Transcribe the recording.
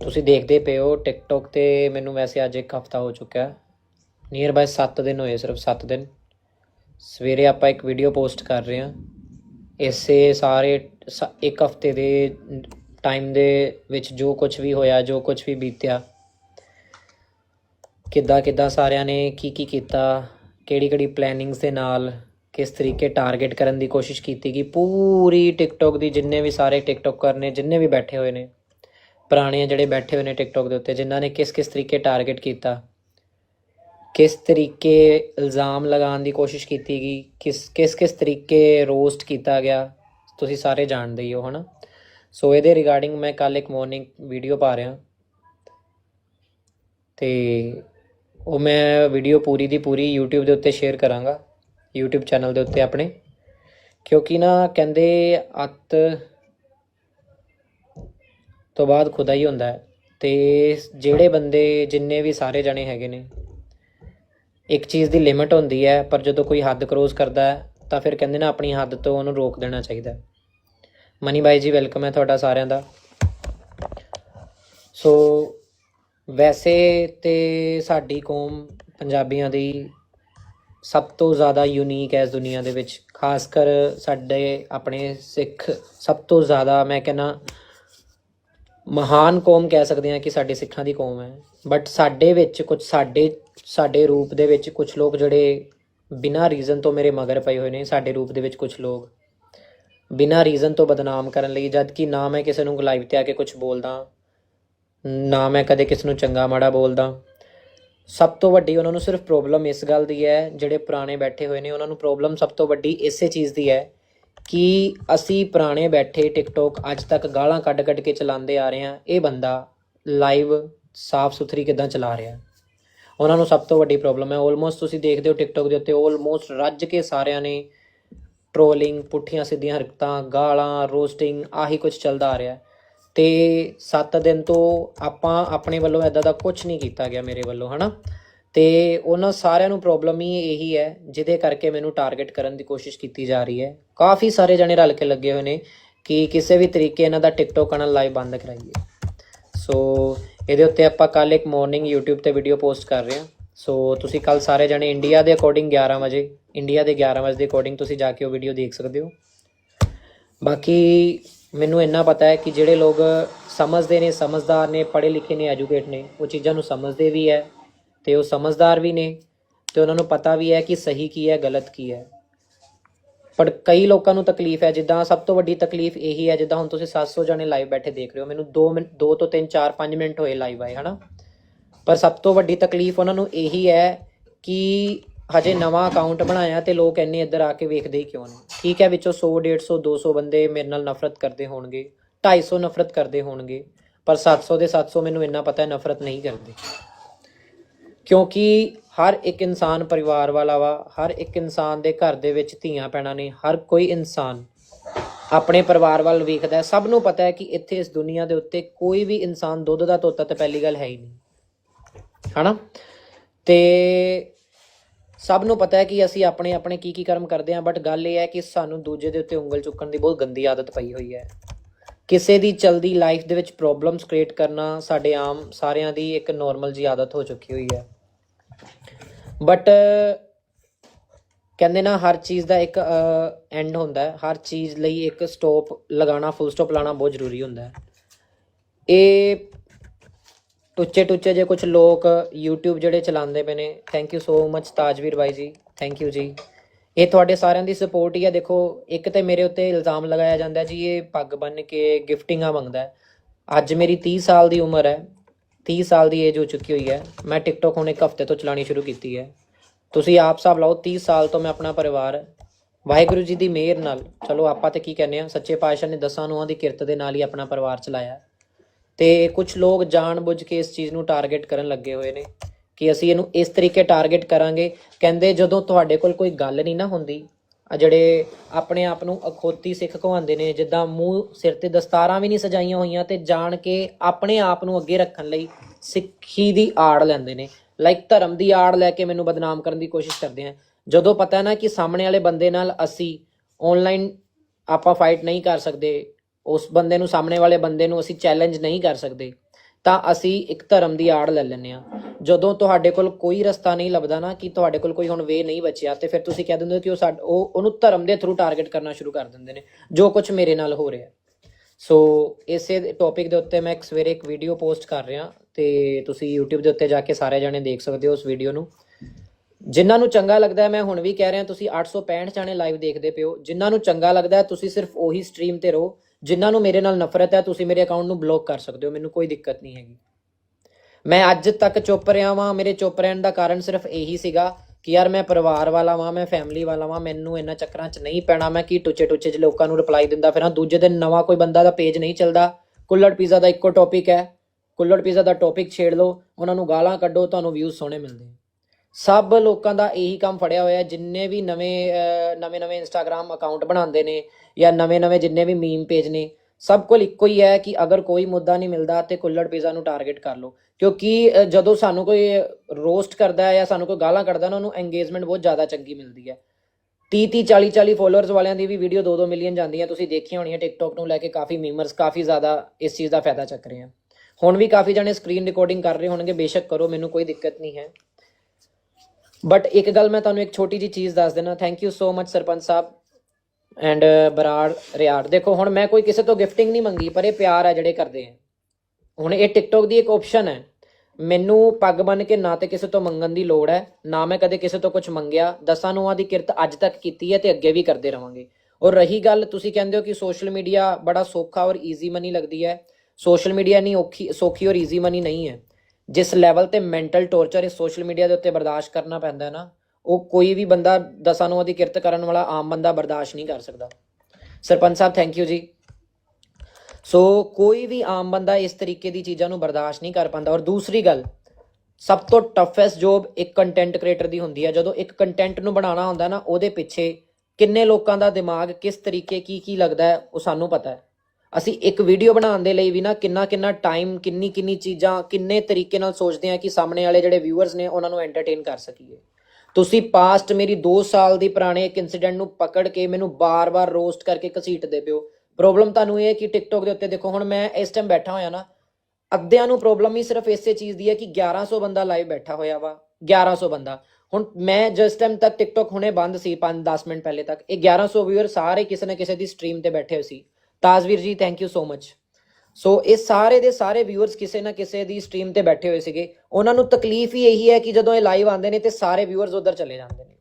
ਤੁਸੀਂ ਦੇਖਦੇ ਪਏ ਹੋ ਟਿਕਟੌਕ ਤੇ ਮੈਨੂੰ ਵੈਸੇ ਅੱਜ ਇੱਕ ਹਫਤਾ ਹੋ ਚੁੱਕਾ ਹੈ। ਨੀਅਰ ਬਾਈ 7 ਦਿਨ ਹੋਏ ਸਿਰਫ 7 ਦਿਨ। ਸਵੇਰੇ ਆਪਾਂ ਇੱਕ ਵੀਡੀਓ ਪੋਸਟ ਕਰ ਰਹੇ ਹਾਂ। ਇਸੇ ਸਾਰੇ ਸ- ਇੱਕ ਹਫ਼ਤੇ ਦੇ ਟਾਈਮ ਦੇ ਵਿੱਚ ਜੋ ਕੁਝ ਵੀ ਹੋਇਆ, ਜੋ ਕੁਝ ਵੀ ਬੀਤਿਆ, ਕਿੱਦਾਂ ਕਿੱਦਾਂ ਸਾਰਿਆਂ ਨੇ ਕੀ ਕੀ ਕੀਤਾ, ਕਿਹੜੀ ਕਿਹੜੀ ਪਲੈਨਿੰਗਸ ਦੇ ਨਾਲ, ਕਿਸ ਤਰੀਕੇ ਟਾਰਗੇਟ ਕਰਨ ਦੀ ਕੋਸ਼ਿਸ਼ ਕੀਤੀ ਗਈ ਪੂਰੀ ਟਿਕਟੌਕ ਦੀ ਜਿੰਨੇ ਵੀ ਸਾਰੇ ਟਿਕਟੌਕਰ ਨੇ, ਜਿੰਨੇ ਵੀ ਬੈਠੇ ਹੋਏ ਨੇ ਪੁਰਾਣੇ ਜਿਹੜੇ ਬੈਠੇ ਹੋਏ ਨੇ ਟਿਕਟੌਕ ਦੇ ਉੱਤੇ, ਜਿਨ੍ਹਾਂ ਨੇ ਕਿਸ ਕਿਸ ਤਰੀਕੇ ਟਾਰਗੇਟ ਕੀਤਾ, ਕਿਸ ਤਰੀਕੇ ਇਲਜ਼ਾਮ ਲਗਾਉਣ ਦੀ ਕੋਸ਼ਿਸ਼ ਕੀਤੀ ਗਈ, ਕਿਸ ਕਿਸ ਕਿਸ ਤਰੀਕੇ ਰੋਸਟ ਕੀਤਾ ਗਿਆ, ਤੁਸੀਂ ਸਾਰੇ ਜਾਣਦੇ ਹੀ ਹੋ, ਹਨਾ? ਸੋ ਇਹਦੇ ਰਿਗਾਰਡਿੰਗ ਮੈਂ ਕੱਲ ਇੱਕ ਮਾਰਨਿੰਗ ਵੀਡੀਓ ਪਾ ਰਿਹਾ। ਤੇ ਉਹ ਮੈਂ ਵੀਡੀਓ ਪੂਰੀ ਦੀ ਪੂਰੀ YouTube ਦੇ ਉੱਤੇ ਸ਼ੇਅਰ ਕਰਾਂਗਾ, YouTube ਚੈਨਲ ਦੇ ਉੱਤੇ ਆਪਣੇ। ਕਿਉਂਕਿ ਨਾ ਕਹਿੰਦੇ ਅੱਤ ਤੋਂ ਬਾਅਦ ਖੁਦਾ ਹੀ ਹੁੰਦਾ ਹੈ। ਤੇ ਜਿਹੜੇ ਬੰਦੇ ਜਿੰਨੇ ਵੀ ਸਾਰੇ ਜਣੇ ਹੈਗੇ ਨੇ, ਇੱਕ ਚੀਜ਼ ਦੀ ਲਿਮਿਟ ਹੁੰਦੀ ਹੈ, ਪਰ ਜਦੋਂ ਕੋਈ ਹੱਦ ਕਰੋਸ ਕਰਦਾ ਹੈ, ਤਾਂ ਫਿਰ ਕਹਿੰਦੇ ਨਾ ਆਪਣੀ ਹੱਦ ਤੋਂ ਉਹਨੂੰ ਰੋਕ ਦੇਣਾ ਚਾਹੀਦਾ ਹੈ। ਮਨੀ ਬਾਈ ਜੀ ਵੈਲਕਮ ਹੈ ਤੁਹਾਡਾ ਸਾਰਿਆਂ ਦਾ। ਸੋ ਵੈਸੇ ਤੇ ਸਾਡੀ ਕੌਮ ਪੰਜਾਬੀਆਂ ਦੀ ਸਭ ਤੋਂ ਜ਼ਿਆਦਾ ਯੂਨੀਕ ਹੈ ਇਸ ਦੁਨੀਆ ਦੇ ਵਿੱਚ ਖਾਸ ਕਰ ਸਾਡੇ ਆਪਣੇ ਸਿੱਖ ਸਭ ਤੋਂ ਜ਼ਿਆਦਾ ਮੈਂ ਕਹਿੰਨਾ ਮਹਾਨ ਕੌਮ ਕਹਿ ਸਕਦੇ ਹਾਂ ਕਿ ਸਾਡੇ ਸਿੱਖਾਂ ਦੀ ਕੌਮ ਹੈ। ਬਟ ਸਾਡੇ ਵਿੱਚ ਕੁਝ ਸਾਡੇ ਸਾਡੇ ਰੂਪ ਦੇ ਵਿੱਚ ਕੁਝ ਲੋਕ ਜਿਹੜੇ ਬਿਨਾਂ ਰੀਜ਼ਨ ਤੋਂ ਮੇਰੇ ਮਗਰ ਪਏ ਹੋਏ ਨੇ, ਸਾਡੇ ਰੂਪ ਦੇ ਵਿੱਚ ਕੁਝ ਲੋਕ ਬਿਨਾਂ ਰੀਜ਼ਨ ਤੋਂ ਬਦਨਾਮ ਕਰਨ ਲਈ ਜਦ ਕਿ ਨਾ ਮੈਂ ਕਿਸੇ ਨੂੰ ਲਾਈਵ ਤੇ ਆ ਕੇ ਕੁਝ ਬੋਲਦਾ, ਨਾ ਮੈਂ ਕਦੇ ਕਿਸ ਨੂੰ ਚੰਗਾ ਮਾੜਾ ਬੋਲਦਾ। ਸਭ ਤੋਂ ਵੱਡੀ ਉਹਨਾਂ ਨੂੰ ਸਿਰਫ ਪ੍ਰੋਬਲਮ ਇਸ ਗੱਲ ਦੀ ਹੈ, ਜਿਹੜੇ ਪੁਰਾਣੇ ਬੈਠੇ ਹੋਏ ਨੇ, ਉਹਨਾਂ ਨੂੰ ਪ੍ਰੋਬਲਮ ਸਭ ਤੋਂ ਵੱਡੀ ਇਸੇ ਚੀਜ਼ ਦੀ ਹੈ ਕਿ ਅਸੀਂ ਪੁਰਾਣੇ ਬੈਠੇ ਟਿਕਟੋਕ ਅੱਜ ਤੱਕ ਗਾਲਾਂ ਕੱਢ ਕੱਢ ਕੇ ਚਲਾਉਂਦੇ ਆ ਰਹੇ ਹਾਂ, ਇਹ ਬੰਦਾ ਲਾਈਵ ਸਾਫ਼ ਸੁਥਰੀ ਕਿਦਾਂ ਚਲਾ ਰਿਹਾ ਉਹਨਾਂ ਨੂੰ ਸਭ ਤੋਂ ਵੱਡੀ ਪ੍ਰੋਬਲਮ ਹੈ ਆਲਮੋਸਟ ਤੁਸੀਂ ਦੇਖਦੇ ਹੋ ਟਿਕਟੋਕ ਦੇ ਉੱਤੇ ਆਲਮੋਸਟ ਰੱਜ ਕੇ ਸਾਰਿਆਂ ਨੇ ਟ੍ਰੋਲਿੰਗ ਪੁੱਠੀਆਂ ਸਿੱਧੀਆਂ ਹਰਕਤਾਂ, ਗਾਲਾਂ ਰੋਸਟਿੰਗ ਆਹੀ ਕੁਝ ਚੱਲਦਾ ਆ ਰਿਹਾ ਹੈ। ਤੇ 7 ਦਿਨ ਤੋਂ ਆਪਾਂ ਆਪਣੇ ਵੱਲੋਂ ਐਦਾਂ ਦਾ ਕੁਝ ਨਹੀਂ ਕੀਤਾ ਗਿਆ ਮੇਰੇ ਵੱਲੋਂ, ਹਨਾ ਤੇ ਉਹਨਾਂ ਸਾਰਿਆਂ ਨੂੰ ਪ੍ਰੋਬਲਮ ਹੀ ਇਹੀ ਹੈ, ਜਿਹਦੇ ਕਰਕੇ ਮੈਨੂੰ ਟਾਰਗੇਟ ਕਰਨ ਦੀ ਕੋਸ਼ਿਸ਼ ਕੀਤੀ ਜਾ ਰਹੀ ਹੈ। ਕਾਫੀ ਸਾਰੇ ਜਣੇ ਰਲ ਕੇ ਲੱਗੇ ਹੋਏ ਨੇ ਕਿ ਕਿਸੇ ਵੀ ਤਰੀਕੇ ਇਹਨਾਂ ਦਾ ਟਿਕਟੋਕ ਨਾਲ ਲਾਈਵ ਬੰਦ ਕਰਾਈਏ। ਸੋ ਇਹਦੇ ਉੱਤੇ ਆਪਾਂ ਕੱਲ ਇੱਕ ਮਾਰਨਿੰਗ YouTube ਤੇ ਵੀਡੀਓ ਪੋਸਟ ਕਰ ਰਹੇ ਹਾਂ। ਸੋ ਤੁਸੀਂ ਕੱਲ ਸਾਰੇ ਜਣੇ ਇੰਡੀਆ ਦੇ ਅਕੋਰਡਿੰਗ 11 ਵਜੇ ਇੰਡੀਆ ਦੇ 11 ਵਜੇ ਦੇ ਅਕੋਰਡਿੰਗ ਤੁਸੀਂ ਜਾ ਕੇ ਉਹ ਵੀਡੀਓ ਦੇਖ ਸਕਦੇ ਹੋ। ਬਾਕੀ ਮੈਨੂੰ ਇੰਨਾ ਪਤਾ ਹੈ ਕਿ ਜਿਹੜੇ ਲੋਕ ਸਮਝਦੇ ਨੇ, ਸਮਝਦਾਰ ਨੇ, ਪੜ੍ਹੇ ਲਿਖੇ ਨੇ ਐਜੂਕੇਟ ਨੇ, ਉਹ ਚੀਜ਼ਾਂ ਨੂੰ ਸਮਝਦੇ ਵੀ ਹੈ। ਤੇ ਉਹ ਸਮਝਦਾਰ ਵੀ ਨੇ ਤੇ ਉਹਨਾਂ ਨੂੰ ਪਤਾ ਵੀ ਹੈ ਕਿ ਸਹੀ ਕੀ ਹੈ, ਗਲਤ ਕੀ ਹੈ। ਪਰ ਕਈ ਲੋਕਾਂ ਨੂੰ ਤਕਲੀਫ ਹੈ, ਜਿੱਦਾਂ ਸਭ ਤੋਂ ਵੱਡੀ ਤਕਲੀਫ ਇਹੀ ਹੈ, ਜਿੱਦਾਂ ਹੁਣ ਤੁਸੀਂ 700 ਜਣੇ ਲਾਈਵ ਬੈਠੇ ਦੇਖ ਰਹੇ ਹੋ, ਮੈਨੂੰ 2 ਮਿੰਟ 2 ਤੋਂ 3 4 5 ਮਿੰਟ ਹੋਏ ਲਾਈਵ ਆਏ, ਹਨਾ? ਪਰ ਸਭ ਤੋਂ ਵੱਡੀ ਤਕਲੀਫ ਉਹਨਾਂ ਨੂੰ ਇਹੀ ਹੈ ਕਿ ਹਜੇ ਨਵਾਂ ਅਕਾਊਂਟ ਬਣਾਇਆ ਤੇ ਲੋਕ ਇੰਨੇ ਇੱਧਰ ਆ ਕੇ ਵੇਖਦੇ ਹੀ ਕਿਉਂ ਨੇ? ਠੀਕ ਹੈ, ਵਿੱਚੋਂ 100 150 200 ਬੰਦੇ ਮੇਰੇ ਨਾਲ ਨਫ਼ਰਤ ਕਰਦੇ ਹੋਣਗੇ 250 ਨਫ਼ਰਤ ਕਰਦੇ ਹੋਣਗੇ, ਪਰ 700 ਦੇ 700 ਮੈਨੂੰ ਇੰਨਾ ਪਤਾ ਹੈ ਨਫ਼ਰਤ ਨਹੀਂ ਕਰਦੇ। ਕਿਉਂਕਿ ਹਰ ਇੱਕ ਇਨਸਾਨ ਪਰਿਵਾਰ ਵਾਲਾ ਵਾ, ਹਰ ਇੱਕ ਇਨਸਾਨ ਦੇ ਘਰ ਦੇ ਵਿੱਚ ਧੀਆਂ ਪੈਣਾ ਨੇ, ਹਰ ਕੋਈ ਇਨਸਾਨ ਆਪਣੇ ਪਰਿਵਾਰ ਵੱਲ ਵੇਖਦਾ ਸਭ ਨੂੰ ਪਤਾ ਹੈ ਕਿ ਇੱਥੇ ਇਸ ਦੁਨੀਆ ਦੇ ਉੱਤੇ ਕੋਈ ਵੀ ਇਨਸਾਨ ਦੁੱਧ ਦਾ ਤੋਤਾ ਤੇ ਪਹਿਲੀ ਗੱਲ ਹੈ ਹੀ ਨਹੀਂ। ਹਨਾ? ਤੇ ਸਭ ਨੂੰ ਪਤਾ ਹੈ ਕਿ ਅਸੀਂ ਆਪਣੇ ਆਪਣੇ ਕੀ ਕੀ ਕਰਮ ਕਰਦੇ ਹਾਂ, ਬਟ ਗੱਲ ਇਹ ਹੈ ਕਿ ਸਾਨੂੰ ਦੂਜੇ ਦੇ ਉੱਤੇ ਉਂਗਲ ਚੁੱਕਣ ਦੀ ਬਹੁਤ ਗੰਦੀ ਆਦਤ ਪਈ ਹੋਈ ਹੈ। ਕਿਸੇ ਦੀ ਚਲਦੀ ਲਾਈਫ ਦੇ ਵਿੱਚ ਪ੍ਰੋਬਲਮਸ ਕ੍ਰੀਏਟ ਕਰਨਾ ਸਾਡੇ ਆਮ ਸਾਰਿਆਂ ਦੀ ਇੱਕ ਨਾਰਮਲ ਜੀ ਆਦਤ ਹੋ ਚੁੱਕੀ ਹੋਈ ਹੈ। ਬਟ ਕਹਿੰਦੇ ਨਾ ਹਰ ਚੀਜ਼ ਦਾ ਇੱਕ ਐਂਡ ਹੁੰਦਾ ਹੈ। ਹਰ ਚੀਜ਼ ਲਈ ਇੱਕ ਸਟਾਪ ਲਗਾਉਣਾ ਫੁੱਲ ਸਟਾਪ ਲਾਣਾ ਬਹੁਤ ਜ਼ਰੂਰੀ ਹੁੰਦਾ ਹੈ। ਇਹ ਟੁੱਚੇ ਟੁੱਚੇ ਜੇ ਕੁਝ ਲੋਕ YouTube ਜਿਹੜੇ ਚਲਾਉਂਦੇ ਪਏ ਨੇ thank you so much Tajveer ਬਾਈ ਜੀ ਥੈਂਕ ਯੂ ਜੀ। ਇਹ ਤੁਹਾਡੇ ਸਾਰਿਆਂ ਦੀ ਸਪੋਰਟ ਹੀ ਹੈ। ਦੇਖੋ, ਇੱਕ ਤੇ ਮੇਰੇ ਉੱਤੇ ਇਲਜ਼ਾਮ ਲਗਾਇਆ ਜਾਂਦਾ ਜੀ, ਇਹ ਪੱਗ ਬੰਨ ਕੇ ਗਿਫਟਿੰਗਾਂ ਮੰਗਦਾ ਹੈ। ਅੱਜ ਮੇਰੀ 30 ਸਾਲ ਦੀ ਉਮਰ ਹੈ। 30 ਸਾਲ ਦੀ ਏਜ ਹੋ ਚੁੱਕੀ ਹੋਈ ਹੈ। ਮੈਂ ਟਿਕਟੋਕ ਹੁਣ ਇੱਕ ਹਫ਼ਤੇ ਤੋਂ ਚਲਾਣੀ ਸ਼ੁਰੂ ਕੀਤੀ ਹੈ। ਤੁਸੀਂ ਆਪ ਹਿਸਾਬ ਲਾਓ 30 ਸਾਲ ਤੋਂ ਮੈਂ ਆਪਣਾ ਪਰਿਵਾਰ, ਵਾਹਿਗੁਰੂ ਜੀ ਦੀ ਮਿਹਰ ਨਾਲ, ਚਲੋ ਆਪਾਂ ਤੇ ਕੀ ਕਹਿੰਦੇ ਆ ਸੱਚੇ ਪਾਤਸ਼ਾਹ ਨੇ ਦਸਾਂ ਨੂੰਹਾਂ ਦੀ ਕਿਰਤ ਦੇ ਨਾਲ ਹੀ ਆਪਣਾ ਪਰਿਵਾਰ ਚਲਾਇਆ। ਤੇ ਕੁਝ ਲੋਕ ਜਾਣਬੁੱਝ ਕੇ ਇਸ ਚੀਜ਼ ਨੂੰ ਟਾਰਗੇਟ ਕਰਨ ਲੱਗੇ ਹੋਏ ਨੇ ਕਿ ਅਸੀਂ ਇਹਨੂੰ ਇਸ ਤਰੀਕੇ ਟਾਰਗੇਟ ਕਰਾਂਗੇ। ਕਹਿੰਦੇ ਜਦੋਂ ਤੁਹਾਡੇ ਕੋਲ ਕੋਈ ਗੱਲ ਨਹੀਂ ਨਾ ਹੁੰਦੀ, ਆ ਜਿਹੜੇ ਆਪਣੇ ਆਪ ਨੂੰ ਅਖੋਤੀ ਸਿੱਖ ਕਹਾਉਂਦੇ ਨੇ, ਜਿੱਦਾਂ ਮੂੰਹ ਸਿਰ ਤੇ ਦਸਤਾਰਾਂ ਵੀ ਨਹੀਂ ਸਜਾਈਆਂ ਹੋਈਆਂ ਤੇ ਜਾਣ ਕੇ ਆਪਣੇ ਆਪ ਨੂੰ ਅੱਗੇ ਰੱਖਣ ਲਈ ਸਿੱਖੀ ਦੀ ਆੜ ਲੈਂਦੇ ਨੇ। ਲਾਈਕ ਧਰਮ ਦੀ ਆੜ ਲੈ ਕੇ ਮੈਨੂੰ ਬਦਨਾਮ ਕਰਨ ਦੀ ਕੋਸ਼ਿਸ਼ ਕਰਦੇ ਆ। ਜਦੋਂ ਪਤਾ ਹੈ ਨਾ ਕਿ ਸਾਹਮਣੇ ਵਾਲੇ ਬੰਦੇ ਨਾਲ ਅਸੀਂ ਆਨਲਾਈਨ ਆਪਾਂ ਫਾਈਟ ਨਹੀਂ ਕਰ ਸਕਦੇ, ਉਸ ਬੰਦੇ ਨੂੰ ਸਾਹਮਣੇ ਵਾਲੇ ਬੰਦੇ ਨੂੰ ਅਸੀਂ ਚੈਲੰਜ ਨਹੀਂ ਕਰ ਸਕਦੇ, ਤਾਂ ਅਸੀਂ ਇੱਕ ਧਰਮ ਦੀ ਆੜ ਲੈ ਲੈਂਦੇ ਆ। ਜਦੋਂ ਤੁਹਾਡੇ ਕੋਲ ਕੋਈ ਰਸਤਾ ਨਹੀਂ ਲੱਭਦਾ ਨਾ ਕਿ ਤੁਹਾਡੇ ਕੋਲ ਕੋਈ ਹੁਣ ਵੇ ਨਹੀਂ ਬਚਿਆ, ਤੇ ਫਿਰ ਤੁਸੀਂ ਕਹਿ ਦਿੰਦੇ ਹੋ ਕਿ ਉਹ ਸਾਡ, ਉਹ, ਉਹਨੂੰ ਧਰਮ ਦੇ ਥਰੂ ਟਾਰਗੇਟ ਕਰਨਾ ਸ਼ੁਰੂ ਕਰ ਦਿੰਦੇ ਨੇ, ਜੋ ਕੁਝ ਮੇਰੇ ਨਾਲ ਹੋ ਰਿਹਾ। ਸੋ ਇਸੇ ਟੌਪਿਕ ਦੇ ਉੱਤੇ ਮੈਂ ਇੱਕ ਸਵੇਰੇ ਇੱਕ ਵੀਡੀਓ ਪੋਸਟ ਕਰ ਰਿਹਾ ਤੇ ਤੁਸੀਂ YouTube ਦੇ ਉੱਤੇ ਜਾ ਕੇ ਸਾਰੇ ਜਾਣੇ ਦੇਖ ਸਕਦੇ ਹੋ ਉਸ ਵੀਡੀਓ ਨੂੰ। ਜਿਨ੍ਹਾਂ ਨੂੰ ਚੰਗਾ ਲੱਗਦਾ ਹੈ, ਮੈਂ ਹੁਣ ਵੀ ਕਹਿ ਰਿਹਾ, ਤੁਸੀਂ 865 ਜਾਣੇ ਲਾਈਵ ਦੇਖਦੇ ਪਿਓ ਜਿਨ੍ਹਾਂ ਨੂੰ ਚੰਗਾ ਲੱਗਦਾ ਹੈ, ਤੁਸੀਂ ਸਿਰਫ ਉਹੀ ਸਟਰੀਮ ਤੇ ਰਹੋ, ਜਿਨ੍ਹਾਂ ਨੂੰ ਮੇਰੇ ਨਾਲ ਨਫ਼ਰਤ ਹੈ, ਤੁਸੀਂ ਮੇਰੇ ਅਕਾਊਂਟ ਨੂੰ ਬਲੌਕ ਕਰ ਸਕਦੇ ਹੋ, ਮੈਨੂੰ ਕੋਈ ਦਿੱਕਤ ਨਹੀਂ ਹੈਗੀ। ਮੈਂ ਅੱਜ ਤੱਕ ਚੁੱਪ ਰਿਹਾ ਵਾਂ, ਮੇਰੇ ਚੁੱਪ ਰਹਿਣ ਦਾ ਕਾਰਨ ਸਿਰਫ ਇਹੀ ਸੀਗਾ ਕਿ ਯਾਰ ਮੈਂ ਪਰਿਵਾਰ ਵਾਲਾ ਵਾਂ, ਮੈਂ ਫੈਮਿਲੀ ਵਾਲਾ ਵਾਂ, ਮੈਨੂੰ ਇਹਨਾਂ ਚੱਕਰਾਂ 'ਚ ਨਹੀਂ ਪੈਣਾ, ਮੈਂ ਕੀ ਟੁੱਚੇ ਟੁੱਚੇ 'ਚ ਲੋਕਾਂ ਨੂੰ ਰਿਪਲਾਈ ਦਿੰਦਾ ਫਿਰਾਂ। ਦੂਜੇ ਦਿਨ ਨਵਾਂ ਕੋਈ ਬੰਦਾ ਦਾ ਪੇਜ ਨਹੀਂ ਚੱਲਦਾ। ਕੁੱਲੜ ਪੀਜ਼ਾ ਦਾ ਇੱਕੋ ਟੌਪਿਕ ਹੈ। ਕੁੱਲੜ ਪੀਜ਼ਾ ਦਾ ਟੌਪਿਕ ਛੇੜ ਲਓ, ਉਹਨਾਂ ਨੂੰ ਗਾਲਾਂ ਕੱਢੋ, ਤੁਹਾਨੂੰ ਵਿਊਜ਼ ਸੋਹਣੇ ਮਿਲਦੇ ਸਭ ਲੋਕਾਂ ਦਾ ਇਹੀ ਕੰਮ ਫੜਿਆ ਹੋਇਆ ਹੈ, ਜਿੰਨੇ ਵੀ ਨਵੇਂ ਨਵੇਂ ਨਵੇਂ ਇੰਸਟਾਗ੍ਰam ਅਕਾਊਂਟ ਬਣਾਉਂਦੇ ਨੇ ਜਾਂ ਨਵੇਂ ਨਵੇਂ ਜਿੰਨੇ ਵੀ ਮੀਮ ਪੇਜ ਨੇ ਸਭ ਕੋਲ ਇੱਕੋ ਹੀ ਹੈ ਕਿ ਅਗਰ ਕੋਈ ਮੁੱਦਾ ਨਹੀਂ ਮਿਲਦਾ ਤੇ ਕੁੱਲੜ ਪੀਜ਼ਾ ਨੂੰ ਟਾਰਗੇਟ ਕਰ ਲਓ। ਕਿਉਂਕਿ ਅ, ਜਦੋਂ ਸਾਨੂੰ ਕੋਈ ਰੋਸਟ ਕਰਦਾ ਹੈ ਜਾਂ ਸਾਨੂੰ ਕੋਈ ਗਾਲਾਂ ਕੱਢਦਾ ਨਾ ਉਹਨੂੰ ਐਂਗੇਜਮੈਂਟ ਬਹੁਤ ਜ਼ਿਆਦਾ ਚੰਗੀ ਮਿਲਦੀ ਹੈ। 30 30 40 40 ਫੋਲੋਅਰਸ ਵਾਲਿਆਂ ਦੀ ਵੀ ਵੀਡੀਓ 2-2 ਮਿਲੀਅਨ ਜਾਂਦੀ ਹੈ ਤੁਸੀਂ ਦੇਖੀਆਂ ਹੋਣੀਆਂ ਟਿਕਟੌਕ ਨੂੰ ਲੈ ਕੇ ਕਾਫੀ ਮੀਮਰਸ ਕਾਫੀ ਜ਼ਿਆਦਾ ਇਸ ਚੀਜ਼ ਦਾ ਫਾਇਦਾ ਚੱਕ ਰਹੇ ਆ। ਹੁਣ ਵੀ ਕਾਫੀ ਜਣੇ ਸਕਰੀਨ ਰਿਕਾਰਡਿੰਗ ਕਰ ਰਹੇ ਹੋਣਗੇ ਬੇਸ਼ੱਕ ਕਰੋ ਮੈਨੂੰ ਕੋਈ ਦਿੱਕਤ ਨਹੀਂ ਹੈ। ਬਟ ਇੱਕ ਗੱਲ ਮੈਂ ਤੁਹਾਨੂੰ ਇੱਕ ਛੋਟੀ ਜੀ ਚੀਜ਼ ਦੱਸ ਦੇਣਾ thank you so much sarpanch sahib. And uh, Brar, Riar. ਦੇਖੋ, ਹੁਣ ਮੈਂ ਕੋਈ ਕਿਸੇ ਤੋਂ ਗਿਫਟਿੰਗ ਨਹੀਂ ਮੰਗੀ, ਪਰ ਇਹ ਪਿਆਰ ਹੈ ਜਿਹੜੇ ਕਰਦੇ ਆ। ਹੁਣ ਇਹ ਟਿਕਟੋਕ ਦੀ ਇੱਕ ਆਪਸ਼ਨ ਹੈ। ਮੈਨੂੰ ਪੱਗ ਬੰਨ ਕੇ ਨਾ ਤੇ ਕਿਸੇ ਤੋਂ ਮੰਗਣ ਦੀ ਲੋੜ ਹੈ, ਨਾ ਮੈਂ ਕਦੇ ਕਿਸੇ ਤੋਂ ਕੁਝ ਮੰਗਿਆ। ਦਸਾਂ ਨੂੰਆਂ ਦੀ ਕਿਰਤ ਅੱਜ ਤੱਕ ਕੀਤੀ ਹੈ ਤੇ ਅੱਗੇ ਵੀ ਕਰਦੇ ਰਵਾਂਗੇ। ਔਰ ਰਹੀ ਗੱਲ, ਤੁਸੀਂ ਕਹਿੰਦੇ ਹੋ ਕਿ ਸੋਸ਼ਲ ਮੀਡੀਆ ਬੜਾ ਸੌਖਾ ਔਰ ਈਜ਼ੀ ਮਨੀ ਲੱਗਦੀ ਹੈ। ਸੋਸ਼ਲ ਮੀਡੀਆ ਨਹੀਂ ਔਖੀ, ਸੌਖੀ ਔਰ ਈਜ਼ੀ ਮਨੀ ਨਹੀਂ ਹੈ। ਜਿਸ ਲੈਵਲ ਤੇ ਮੈਂਟਲ ਟੌਰਚਰ ਇਸ ਸੋਸ਼ਲ ਮੀਡੀਆ ਦੇ ਉੱਤੇ ਬਰਦਾਸ਼ਤ ਕਰਨਾ ਪੈਂਦਾ ਹੈ ਨਾ ਉਹ ਕੋਈ ਵੀ ਬੰਦਾ ਦਸਾਂ ਨੂੰ ਦੀ ਕਿਰਤ ਕਰਨ ਵਾਲਾ ਆਮ ਬੰਦਾ ਬਰਦਾਸ਼ਤ ਨਹੀਂ ਕਰ ਸਕਦਾ। ਸਰਪੰਚ ਸਾਹਿਬ ਥੈਂਕ ਯੂ ਜੀ। ਸੋ ਕੋਈ ਵੀ ਆਮ ਬੰਦਾ ਇਸ ਤਰੀਕੇ ਦੀ ਚੀਜ਼ਾਂ ਨੂੰ ਬਰਦਾਸ਼ਤ ਨਹੀਂ ਕਰ ਪਾਉਂਦਾ। ਔਰ ਦੂਸਰੀ ਗੱਲ, ਸਭ ਤੋਂ ਟਫੈਸਟ ਜੋਬ ਇੱਕ ਕੰਟੈਂਟ ਕ੍ਰੀਏਟਰ ਦੀ ਹੁੰਦੀ ਹੈ। ਜਦੋਂ ਇੱਕ ਕੰਟੈਂਟ ਨੂੰ ਬਣਾਉਣਾ ਹੁੰਦਾ ਨਾ, ਉਹਦੇ ਪਿੱਛੇ ਕਿੰਨੇ ਲੋਕਾਂ ਦਾ ਦਿਮਾਗ ਕਿਸ ਤਰੀਕੇ ਕੀ ਕੀ ਲੱਗਦਾ ਹੈ, ਉਹ ਸਾਨੂੰ ਪਤਾ ਹੈ। ਅਸੀਂ ਇੱਕ ਵੀਡੀਓ ਬਣਾਉਣ ਦੇ ਲਈ ਵੀ ਨਾ ਕਿੰਨਾ ਕਿੰਨਾ ਟਾਈਮ ਕਿੰਨੀ ਕਿੰਨੀ ਚੀਜ਼ਾਂ, ਕਿੰਨੇ ਤਰੀਕੇ ਨਾਲ ਸੋਚਦੇ ਹਾਂ ਕਿ ਸਾਹਮਣੇ ਵਾਲੇ ਜਿਹੜੇ ਵਿਊਅਰਸ ਨੇ, ਉਹਨਾਂ ਨੂੰ ਐਂਟਰਟੇਨ ਕਰ ਸਕੀਏ। ਤੁਸੀਂ ਪਾਸਟ ਮੇਰੀ 2 ਸਾਲ ਦੀ ਪੁਰਾਣੇ ਇੱਕ ਇਨਸੀਡੈਂਟ ਨੂੰ ਪਕੜ ਕੇ ਮੈਨੂੰ ਬਾਰ-ਬਾਰ ਰੋਸਟ ਕਰਕੇ ਘਸੀਟਦੇ ਪਿਓ ਪ੍ਰੋਬਲਮ ਤੁਹਾਨੂੰ ਇਹ ਹੈ ਕਿ ਟਿਕਟੋਕ ਦੇ ਉੱਤੇ ਦੇਖੋ, ਹੁਣ ਮੈਂ ਇਸ ਟਾਈਮ ਬੈਠਾ ਹੋਇਆ ਨਾ, ਅੱਧਿਆਂ ਨੂੰ ਪ੍ਰੋਬਲਮ ਹੀ ਸਿਰਫ ਇਸੇ ਚੀਜ਼ ਦੀ ਹੈ ਕਿ 1100 ਬੰਦਾ ਲਾਈਵ ਬੈਠਾ ਹੋਇਆ ਵਾ 1100 ਬੰਦਾ। ਹੁਣ ਮੈਂ ਜਿਸ ਟਾਈਮ ਤੱਕ ਟਿਕਟੋਕ ਹੁਣੇ ਬੰਦ ਸੀ 5-10 ਮਿੰਟ ਪਹਿਲੇ ਤੱਕ, ਇਹ 1100 ਵਿਊਅਰ ਸਾਰੇ ਕਿਸੇ ਨਾ ਕਿਸੇ ਦੀ ਸਟਰੀਮ ਤੇ ਬੈਠੇ ਹੋਏ ਸੀ। Tajveer ji thank you so much so ਇਹ ਸਾਰੇ ਦੇ ਸਾਰੇ ਵਿਊਅਰਸ ਕਿਸੇ ਨਾ ਕਿਸੇ ਦੀ ਸਟਰੀਮ ਤੇ ਬੈਠੇ ਹੋਏ ਸੀਗੇ। ਉਹਨਾਂ ਨੂੰ ਤਕਲੀਫ ਹੀ ਇਹੀ ਹੈ ਕਿ ਜਦੋਂ ਇਹ ਲਾਈਵ ਆਉਂਦੇ ਨੇ ਤੇ ਸਾਰੇ ਵਿਊਅਰਸ ਉਧਰ ਚਲੇ ਜਾਂਦੇ ਨੇ।